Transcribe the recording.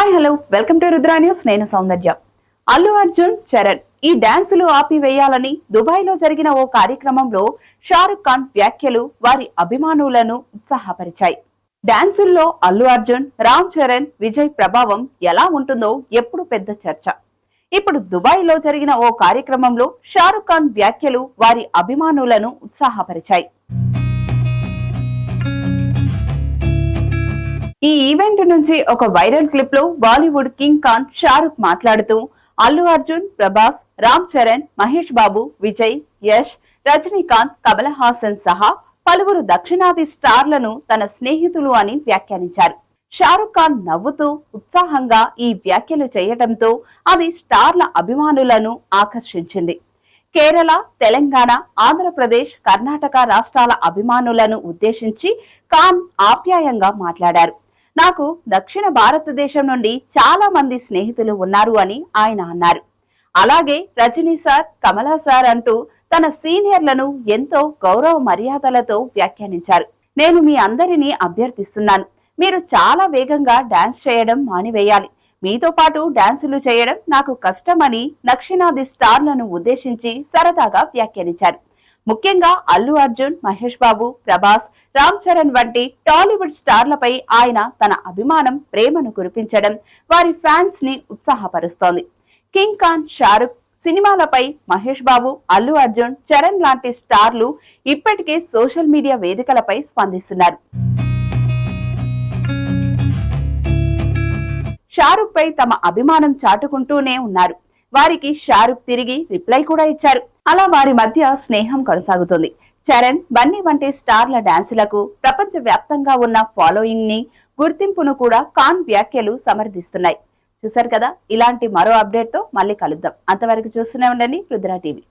Hi hello welcome to Rudra news నేను సౌందర్య. అల్లు అర్జున్ చరణ్ ఈ డాన్సులు ఆపివేయాలని దుబాయ్లో జరిగిన ఓ కార్యక్రమంలో షారుఖ్ ఖాన్ వ్యాఖ్యలు వారి అభిమానులను ఉత్సాహపరిచాయి. డాన్సుల్లో అల్లు అర్జున్ రామ్ చరణ్ విజయ్ ప్రభావం ఎలా ఉంటుందో ఎప్పుడు పెద్ద చర్చ. ఇప్పుడు దుబాయ్లో జరిగిన ఓ కార్యక్రమంలో షారుఖ్ ఖాన్ వ్యాఖ్యలు వారి అభిమానులను ఉత్సాహపరిచాయి. ఈ ఈవెంట్ నుంచి ఒక వైరల్ క్లిప్లో బాలీవుడ్ కింగ్ ఖాన్ షారుఖ్ మాట్లాడుతూ అల్లు అర్జున్ ప్రభాస్ రామ్ చరణ్ మహేష్ బాబు విజయ్ యష్ రజనీకాంత్ కమల్ హాసన్ సహా పలువురు దక్షిణాది స్టార్లను తన స్నేహితులు అని వ్యాఖ్యానించారు. షారుఖ్ ఖాన్ నవ్వుతూ ఉత్సాహంగా ఈ వ్యాఖ్యలు చేయడంతో అది స్టార్ల అభిమానులను ఆకర్షించింది. కేరళ తెలంగాణ ఆంధ్రప్రదేశ్ కర్ణాటక రాష్ట్రాల అభిమానులను ఉద్దేశించి ఖాన్ ఆప్యాయంగా మాట్లాడారు. నాకు దక్షిణ భారతదేశం నుండి చాలా మంది స్నేహితులు ఉన్నారు అని ఆయన అన్నారు. అలాగే రజనీ సార్ కమలా సార్ అంటూ తన సీనియర్లను ఎంతో గౌరవ మర్యాదలతో వ్యాఖ్యానించారు. నేను మీ అందరినీ అభ్యర్థిస్తున్నాను. మీరు చాలా వేగంగా డాన్స్ చేయడం మానివేయాలి. మీతో పాటు డాన్సులు చేయడం నాకు కష్టమని దక్షిణాది స్టార్లను ఉద్దేశించి సరదాగా వ్యాఖ్యానించారు. ముఖ్యంగా అల్లు అర్జున్ మహేష్ బాబు ప్రభాస్ రామ్ చరణ్ వంటి టాలీవుడ్ స్టార్లపై ఆయన తన అభిమానం ప్రేమను కురిపించడం వారి ఫ్యాన్స్ని ఉత్సాహపరుస్తోంది. కింగ్ ఖాన్ షారుఖ్ సినిమాలపై మహేష్ బాబు అల్లు అర్జున్ చరణ్ లాంటి స్టార్లు ఇప్పటికే సోషల్ మీడియా వేదికలపై స్పందిస్తున్నారు. షారుఖ్ పై తమ అభిమానం చాటుకుంటూనే ఉన్నారు. వారికి షారుఖ్ తిరిగి రిప్లై కూడా ఇచ్చారు. అలా వారి మధ్య స్నేహం కొనసాగుతుంది. చరణ్ బన్నీ వంటి స్టార్ల డాన్సులకు ప్రపంచ వ్యాప్తంగా ఉన్న ఫాలోయింగ్ని గుర్తింపును కూడా ఖాన్ వ్యాఖ్యలు సమర్థిస్తున్నాయి. చూసారు కదా? ఇలాంటి మరో అప్డేట్తో మళ్ళీ కలుద్దాం. అంతవరకు చూస్తూనే ఉండండి రుద్రా టీవీ.